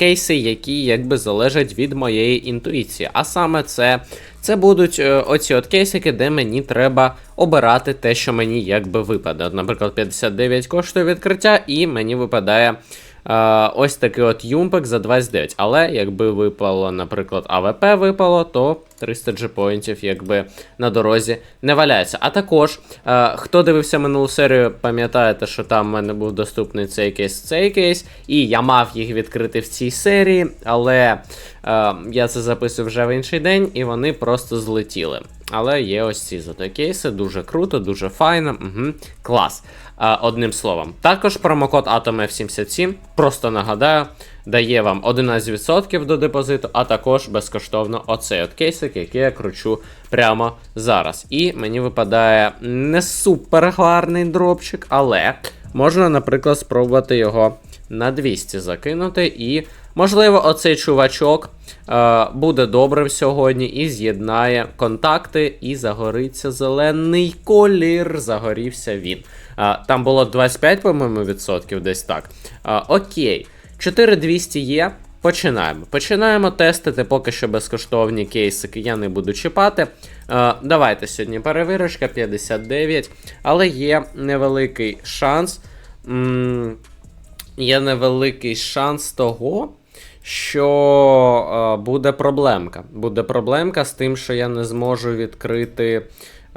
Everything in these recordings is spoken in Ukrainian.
кейси, які якби залежать від моєї інтуїції. А саме це це будуть е, оці от кейсики, де мені треба обирати те, що мені якби випаде. Наприклад, 59 коштує відкриття, і мені випадає. Ось такий от юмпик за 29. Але якби випало, наприклад, АВП випало, то 300 джепоінтів якби на дорозі не валяється. А також, хто дивився минулу серію, пам'ятаєте, що там в мене був доступний цей кейс, цей кейс, і я мав їх відкрити в цій серії, але я це записую вже в інший день, і вони просто злетіли. Але є ось ці зато кейси, дуже круто, дуже файно. Угу. Клас. Одним словом. Також промокод AtomF77, просто нагадаю, дає вам 11% до депозиту, а також безкоштовно оцей от кейсик, який я кручу прямо зараз. І мені випадає не супер гарний дропчик, але можна, наприклад, спробувати його на 200 закинути. І, можливо, оцей чувачок е, буде добрим сьогодні і з'єднає контакти, і загориться зелений колір. Загорівся він. Е, там було 25, по-моєму, відсотків, десь так. Е, окей. 4200 є. Починаємо. Починаємо тестити поки що безкоштовні кейсики. Я не буду чіпати. Е, давайте сьогодні перевірочка 59. Але є невеликий шанс. М є невеликий шанс того, що е, буде проблемка. Буде проблемка з тим, що я не зможу відкрити.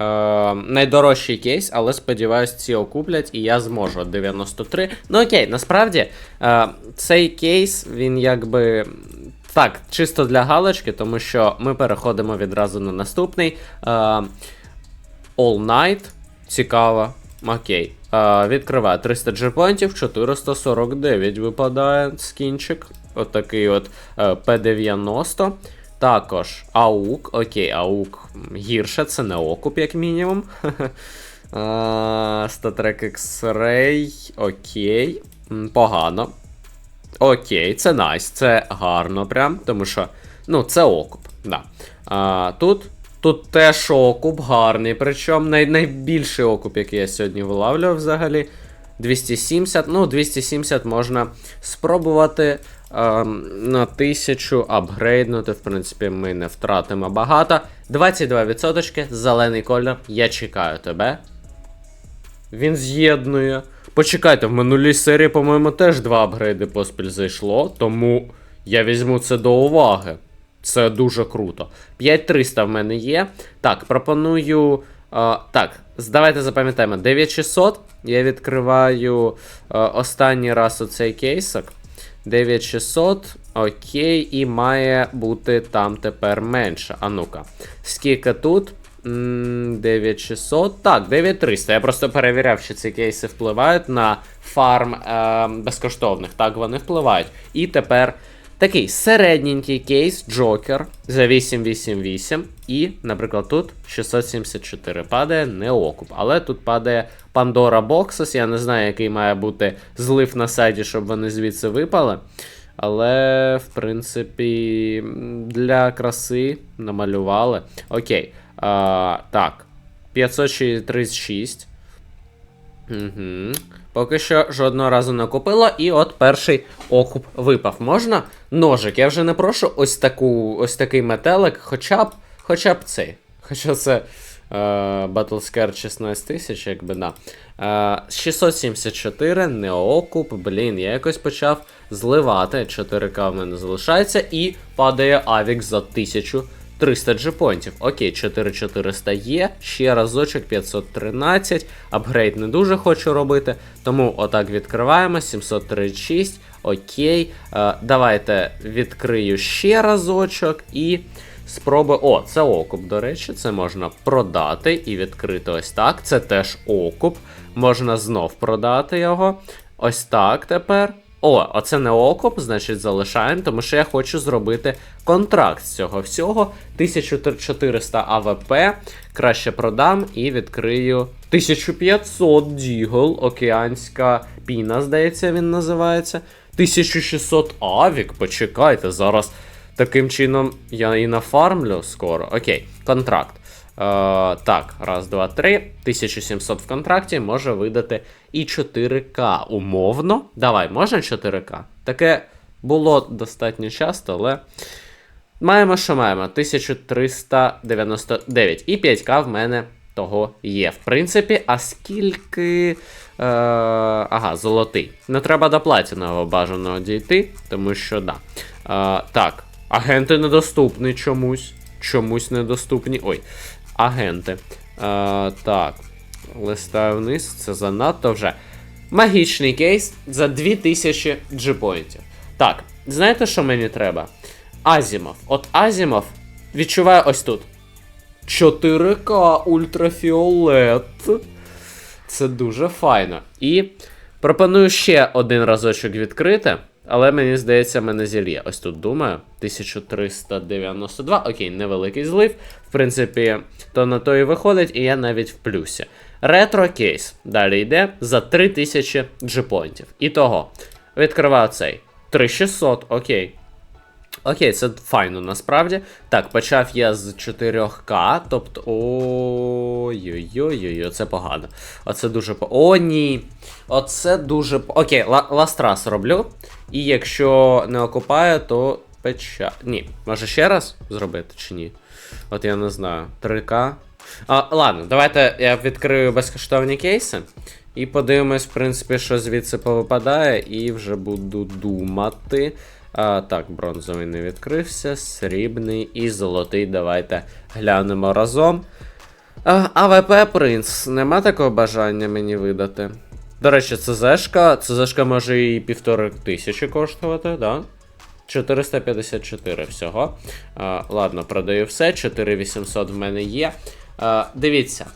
Е, найдорожчий кейс, але сподіваюсь, ці окуплять, і я зможу 93. Ну окей, насправді е, цей кейс, він якби. Так, чисто для галочки, тому що ми переходимо відразу на наступний. Е, All Night. Цікаво. Окей. Е, відкриваю 300 джепонтів, 449 випадає скінчик. Отакий от, от е, P90. Також аук. Окей, аук гірше, це не окуп, як мінімум. Статрек X-Ray. Окей. Погано. Окей, це найс, це гарно прям, тому що, ну, це окуп. да. А, Тут тут теж окуп гарний. Причому най, найбільший окуп, який я сьогодні вилавлював взагалі. 270. Ну, 270 можна спробувати на 1000 апгрейднути, в принципі, ми не втратимо багато. 22%, зелений колір. Я чекаю тебе. Він з'єднує. Почекайте, в минулій серії, по-моєму, теж два апгрейди поспіль зайшло, тому я візьму це до уваги. Це дуже круто. 5300 в мене є. Так, пропоную. А, так, давайте запам'ятаємо. 9600. Я відкриваю а, останній раз оцей кейсик. 9600. Окей, і має бути там тепер менше. А ну-ка. Скільки тут? 9600. Так, 9300. Я просто перевіряв, чи ці кейси впливають на фарм е, безкоштовних. Так, вони впливають. І тепер такий середненький кейс Джокер за 888. І, наприклад, тут 674 падає не окуп. Але тут падає Pandora Boxes. Я не знаю, який має бути злив на сайті, щоб вони звідси випали. Але, в принципі, для краси намалювали. Окей. А, Так. 536. Угу. Поки що жодного разу не купила, і от перший окуп випав. Можна? Ножик. Я вже не прошу ось таку, ось такий метелик, хоча б хоча б цей. Хоча це е, Battlescar 16 тисяч, якби да. Е, 674, не окуп, блін, я якось почав зливати. 4К в мене залишається, і падає Авік за 1000. 300 джепонтів. Окей, 4400 є. Ще разочок 513. Апгрейд не дуже хочу робити. Тому отак відкриваємо. 736. Окей. Е, давайте відкрию ще разочок і. Спробую. О, це окуп, до речі, це можна продати і відкрити ось так. Це теж окуп. Можна знов продати його. Ось так тепер. О, оце не окоп, значить, залишаємо, тому що я хочу зробити контракт з цього всього. 1400 АВП. Краще продам і відкрию 1500 Дігл, океанська піна, здається, він називається. 1600 Авік. Почекайте, зараз таким чином я і нафармлю скоро. Окей, контракт. Е, так, раз, два, три. 1700 в контракті може видати і 4К умовно. Давай, можна 4К? Таке було достатньо часто, але. Маємо, що маємо. 1399. І 5К в мене того є. В принципі, а скільки. Е, ага, золотий. Не треба до платінового бажаного дійти, тому що да. Е, так, агенти недоступні чомусь. Чомусь недоступні. Ой, агенти. Е, так. Листаю вниз, це занадто вже. Магічний кейс за 2000 джипоінтів. Так, знаєте, що мені треба? Азімов. От Азімов відчуваю ось тут. 4К ультрафіолет. Це дуже файно. І пропоную ще один разочок відкрити, але мені здається, мене зільє. Ось тут думаю. 1392. Окей, невеликий злив. В принципі, то на то і виходить, і я навіть в плюсі. Ретро кейс. Далі йде за 3000 джипонтів. І того. Відкриваю цей. 3600, окей. Окей, це файно насправді. Так, почав я з 4К, тобто. Ой-ой-ой, це погано. Оце дуже по. О, ні. Оце дуже. Окей, ластрас роблю. І якщо не окупає, то печа. Ні, може ще раз зробити чи ні? От я не знаю. 3К. А, Ладно, давайте я відкрию безкоштовні кейси. І подивимось, в принципі, що звідси повипадає, і вже буду думати. А, Так, бронзовий не відкрився, срібний і золотий. Давайте глянемо разом. А, АВП Принц. Нема такого бажання мені видати. До речі, ЦЗшка. ЦЗшка може і півтори тисячі коштувати, да? 454 всього. А, Ладно, продаю все. 4800 в мене є. А, Дивіться.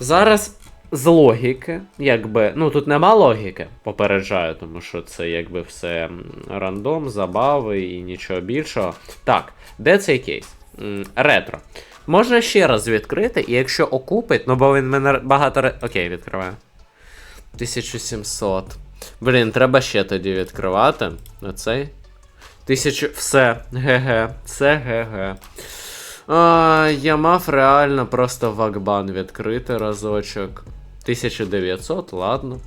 Зараз з логіки, якби. Ну, тут нема логіки, попереджаю, тому що це якби все рандом, забави і нічого більшого. Так, де цей кейс? Ретро. Можна ще раз відкрити, і якщо окупить, ну бо він мене багато. Окей, відкриваю. 1700. Блін, треба ще тоді відкривати. Оцей. Тисячу. Все. ГГ. Це ГГ. А, я мав реально просто вакбан відкрити разочок. 1900, ладно.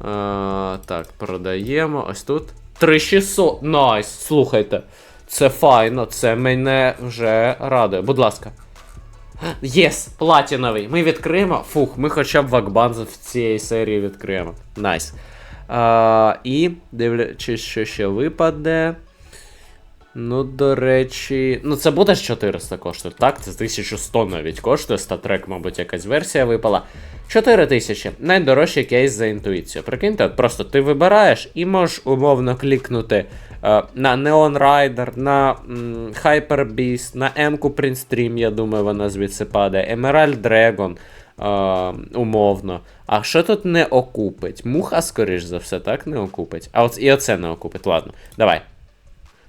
А, так, продаємо. Ось тут. 3600. Найс, слухайте. Це файно, це мене вже радує. Будь ласка. Єс, платіновий. Ми відкриємо. Фух, ми хоча б вакбан в цієї серії відкриємо. Найс. А, і дивлячись, що ще випаде. Ну, до речі. Ну, це буде ж 400 коштує, так? Це 1100 навіть коштує. Статрек, мабуть, якась версія випала. 4000. Найдорожчий кейс за інтуїцію. Прикиньте, от просто ти вибираєш і можеш умовно клікнути е, на Neon Rider, на м, Hyper Beast, на М-ку Prince Stream, я думаю, вона звідси падає. Emerald Dragon. Е, умовно. А що тут не окупить? Муха, скоріш за все, так не окупить. А от і оце не окупить. Ладно, давай.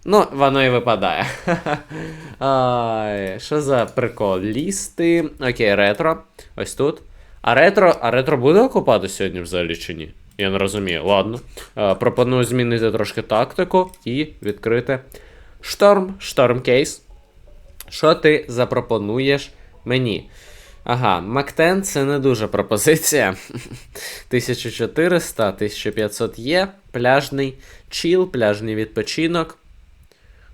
Ну, воно і випадає. Ай, Що за прикол? Лісти. Окей, ретро. Ось тут. А ретро а ретро буде окупати сьогодні взагалі чи ні? Я не розумію. Ладно. А, пропоную змінити трошки тактику і відкрити шторм. Шторм кейс. Що ти запропонуєш мені? Ага, Мактен це не дуже пропозиція. 1400, 1500 є. Пляжний чіл, пляжний відпочинок.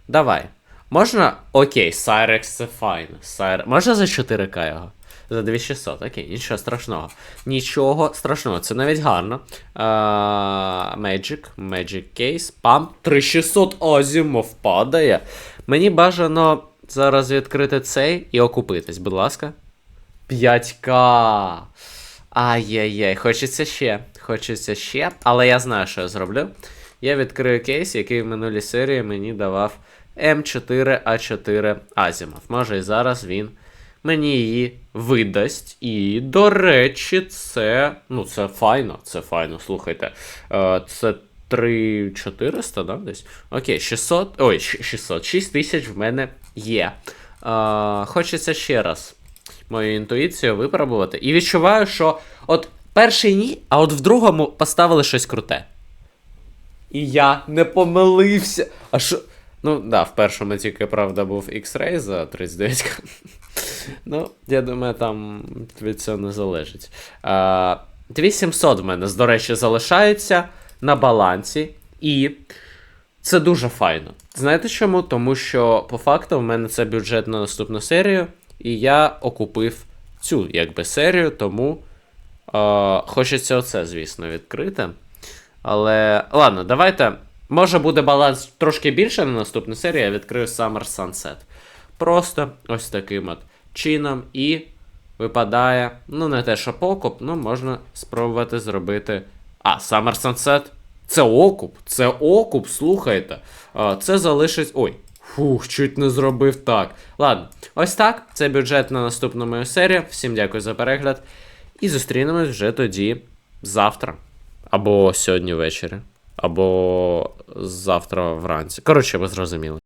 Давай. Можна. Окей, Сайрекс це файн. Сайр... Можна за 4К його? За 2600, окей, нічого страшного. Нічого страшного, це навіть гарно. А, Magic, Magic Case, пам. 3600 Азімов падає. Мені бажано зараз відкрити цей і окупитись, будь ласка. 5К. Ай-яй-яй, хочеться ще. Хочеться ще. Але я знаю, що я зроблю. Я відкрию кейс, який в минулій серії мені давав М4А4 Азімов. Може і зараз він мені її видасть. І, до речі, це. Ну, це файно, це файно, слухайте. Е, Це 3400, да, десь? Окей, 600. Ой, щ- 600, 6 тисяч в мене є. А, хочеться ще раз мою інтуїцію випробувати. І відчуваю, що от перший ні, а от в другому поставили щось круте. І я не помилився. А що. Ну, да, в першому тільки, правда, був X-Ray за 39. ну, я думаю, там від цього не залежить. А, 2700 в мене, до речі, залишається на балансі. І це дуже файно. Знаєте чому? Тому що по факту в мене це бюджет на наступну серію, і я окупив цю якби серію, тому е, хочеться оце, звісно, відкрити. Але ладно, давайте. Може буде баланс трошки більше на наступну серію, я відкрию Summer Sunset. Просто ось таким от чином і випадає, ну не те, що покуп, ну можна спробувати зробити. А, Summer Sunset це окуп, це окуп, слухайте. Це залишить. Ой, фух, чуть не зробив так. Ладно, ось так. Це бюджет на наступну мою серію. Всім дякую за перегляд. І зустрінемось вже тоді завтра. Або сьогодні ввечері, або завтра вранці. Коротше, ви зрозуміли.